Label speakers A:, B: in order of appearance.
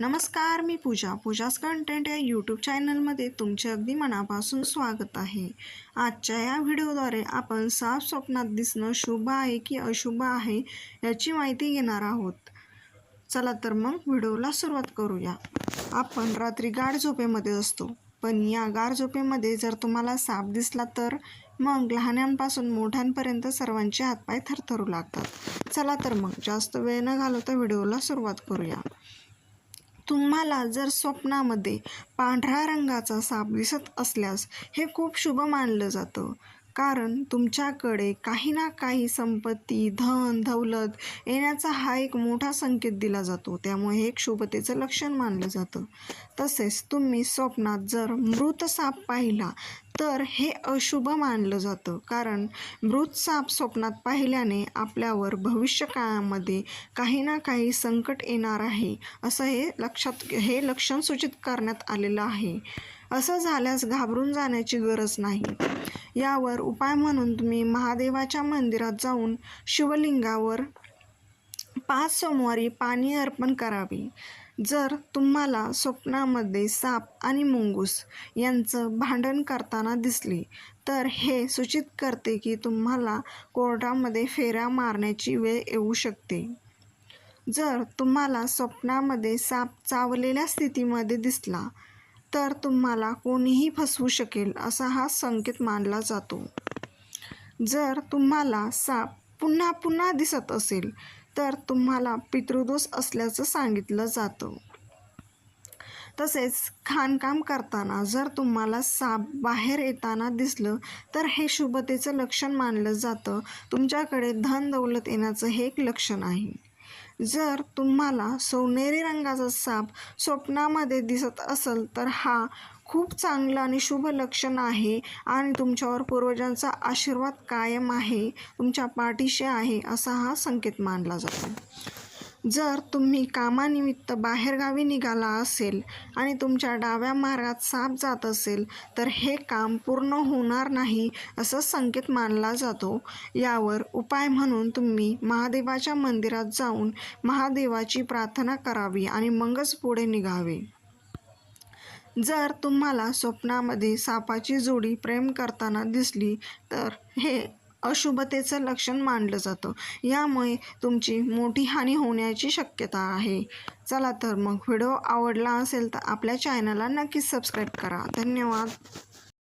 A: नमस्कार मी पूजा. पूजास कंटेंट या यूट्यूब चॅनलमध्ये तुमचे अगदी मनापासून स्वागत आहे. आजच्या या व्हिडिओद्वारे आपण साफ स्वप्नात दिसणं शुभ आहे की अशुभ आहे याची माहिती घेणार आहोत. चला तर मग व्हिडिओला सुरुवात करूया. आपण रात्री गाढ झोपेमध्ये असतो. पण या गाढ झोपेमध्ये जर तुम्हाला साप दिसला तर मग लहानांपासून मोठ्यांपर्यंत सर्वांचे हातपाय थरथरू लागतात. चला तर मग जास्त वेळ न घालवता व्हिडिओला सुरुवात करूया. तुम्हाला जर स्वप्नामध्ये पांढऱ्या रंगाचा साप दिसत असल्यास हे खूप शुभ मानलं जातं. कारण तुमच्याकडे काही ना काही संपत्ती धन दौलत येण्याचा हा एक मोठा संकेत दिला जातो. त्यामुळे हे एक शुभतेचं लक्षण मानलं जातं. तसेच तुम्ही स्वप्नात जर मृत साप पाहिला तर हे अशुभ मानलं जातं. कारण मृत साप स्वप्नात पाहिल्याने आपल्यावर भविष्य काळामध्ये काही ना काही संकट येणार आहे असं हे लक्षात हे लक्षण सूचित करण्यात आलेलं आहे. असं झाल्यास घाबरून जाण्याची गरज नाही. यावर उपाय म्हणून तुम्ही महादेवाच्या मंदिरात जाऊन शिवलिंगावर पाच सोमवारी पाणी अर्पण करावे. जर तुम्हाला स्वप्नामध्ये साप आणि मुंगूस यांचं भांडण करताना दिसले तर हे सूचित करते की तुम्हाला कोर्टामध्ये फेऱ्या मारण्याची वेळ येऊ शकते. जर तुम्हाला स्वप्नामध्ये साप चावलेल्या स्थितीमध्ये दिसला तर तुम्हाला कोणीही फसवू शकेल असा हा संकेत मानला जातो. जर तुम्हाला साप पुन्हा पुन्हा दिसत असेल तर तुम्हाला पितृदोष असल्याचं सांगितलं जातं. तसेच खाणकाम करताना जर तुम्हाला साप बाहेर येताना दिसलं तर हे शुभतेचं लक्षण मानलं जातं. तुमच्याकडे धन दौलत येण्याचं हे एक लक्षण आहे. जर तुम्हाला सोनेरी रंगाचा साप स्वप्नामध्ये दिसत असेल तर हा खूप चांगलं आणि शुभ लक्षण आहे आणि तुमच्यावर पूर्वजांचा आशीर्वाद कायम आहे तुमच्या पाठीशी आहे असा हा संकेत मानला जातो. जर तुम्ही कामानिमित्त बाहेरगावी निघाला असेल आणि तुमच्या डाव्या मार्गात साप जात असेल तर हे काम पूर्ण होणार नाही असं संकेत मानला जातो. यावर उपाय म्हणून तुम्ही महादेवाच्या मंदिरात जाऊन महादेवाची प्रार्थना करावी आणि मगच पुढे निघावे. जर तुम्हाला स्वप्नामध्ये सापाची जोडी प्रेम करताना दिसली तर हे अशुभतेचं लक्षण मानलं जातं. यामुळे तुमची मोठी हानी होण्याची शक्यता आहे. चला तर मग व्हिडिओ आवडला असेल तर आपल्या चॅनलला नक्कीच सबस्क्राईब करा. धन्यवाद.